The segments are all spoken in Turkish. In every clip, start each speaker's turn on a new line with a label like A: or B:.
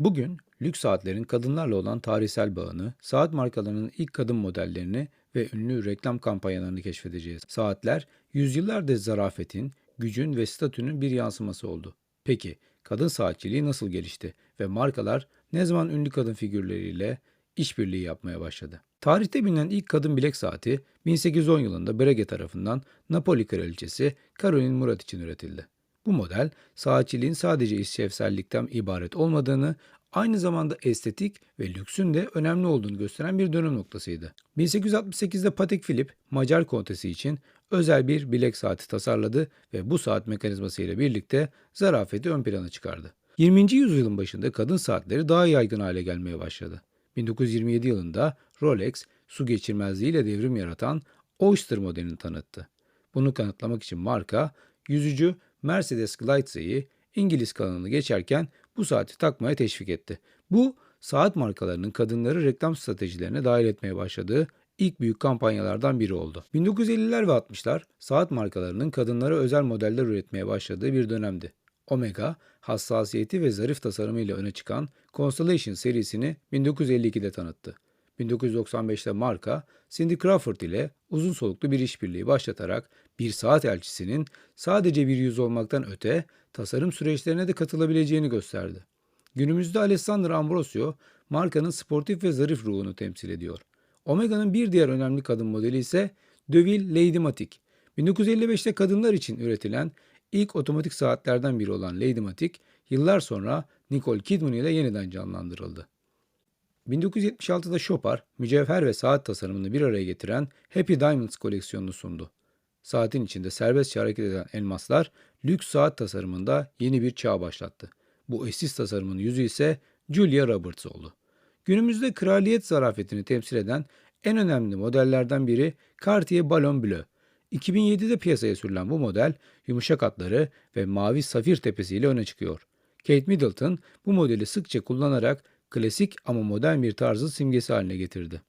A: Bugün lüks saatlerin kadınlarla olan tarihsel bağını, saat markalarının ilk kadın modellerini ve ünlü reklam kampanyalarını keşfedeceğiz. Saatler yüzyıllardır zarafetin, gücün ve statünün bir yansıması oldu. Peki kadın saatçiliği nasıl gelişti ve markalar ne zaman ünlü kadın figürleriyle işbirliği yapmaya başladı? Tarihte bilinen ilk kadın bilek saati 1810 yılında Breguet tarafından Napoli kraliçesi Caroline Murat için üretildi. Bu model saatçiliğin sadece işlevsellikten ibaret olmadığını, aynı zamanda estetik ve lüksün de önemli olduğunu gösteren bir dönüm noktasıydı. 1868'de Patek Philippe, Macar kontesi için özel bir bilek saati tasarladı ve bu saat mekanizması ile birlikte zarafeti ön plana çıkardı. 20. yüzyılın başında kadın saatleri daha yaygın hale gelmeye başladı. 1927 yılında Rolex, su geçirmezliğiyle devrim yaratan Oyster modelini tanıttı. Bunu kanıtlamak için marka, yüzücü Mercedes Glyce'yi İngiliz kanalını geçerken bu saati takmaya teşvik etti. Bu, saat markalarının kadınları reklam stratejilerine dahil etmeye başladığı ilk büyük kampanyalardan biri oldu. 1950'ler ve 60'lar saat markalarının kadınlara özel modeller üretmeye başladığı bir dönemdi. Omega, hassasiyeti ve zarif tasarımıyla öne çıkan Constellation serisini 1952'de tanıttı. 1995'te marka Cindy Crawford ile uzun soluklu bir işbirliği başlatarak bir saat elçisinin sadece bir yüz olmaktan öte tasarım süreçlerine de katılabileceğini gösterdi. Günümüzde Alessandra Ambrosio markanın sportif ve zarif ruhunu temsil ediyor. Omega'nın bir diğer önemli kadın modeli ise Deville Lady Matic. 1955'te kadınlar için üretilen ilk otomatik saatlerden biri olan Lady Matic, yıllar sonra Nicole Kidman ile yeniden canlandırıldı. 1976'da Chopard, mücevher ve saat tasarımını bir araya getiren Happy Diamonds koleksiyonunu sundu. Saatin içinde serbestçe hareket eden elmaslar, lüks saat tasarımında yeni bir çağ başlattı. Bu eşsiz tasarımın yüzü ise Julia Roberts oldu. Günümüzde kraliyet zarafetini temsil eden en önemli modellerden biri Cartier Ballon Bleu. 2007'de piyasaya sürülen bu model yumuşak hatları ve mavi safir tepesiyle öne çıkıyor. Kate Middleton bu modeli sıkça kullanarak klasik ama modern bir tarzın simgesi haline getirdi.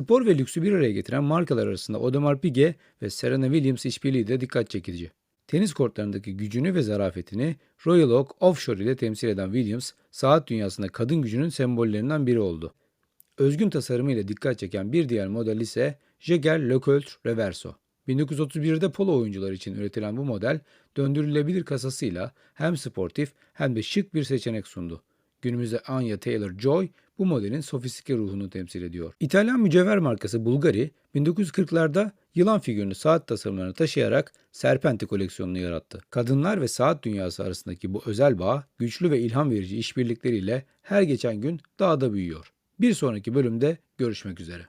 A: Spor ve lüksü bir araya getiren markalar arasında Audemars Piguet ve Serena Williams işbirliği de dikkat çekici. Tenis kortlarındaki gücünü ve zarafetini Royal Oak Offshore ile temsil eden Williams, saat dünyasında kadın gücünün sembollerinden biri oldu. Özgün tasarımıyla dikkat çeken bir diğer model ise Jaeger LeCoultre Reverso. 1931'de polo oyuncular için üretilen bu model döndürülebilir kasasıyla hem sportif hem de şık bir seçenek sundu. Günümüzde Anya Taylor-Joy bu modelin sofistike ruhunu temsil ediyor. İtalyan mücevher markası Bulgari 1940'larda yılan figürünü saat tasarımlarına taşıyarak Serpenti koleksiyonunu yarattı. Kadınlar ve saat dünyası arasındaki bu özel bağ güçlü ve ilham verici işbirlikleriyle her geçen gün daha da büyüyor. Bir sonraki bölümde görüşmek üzere.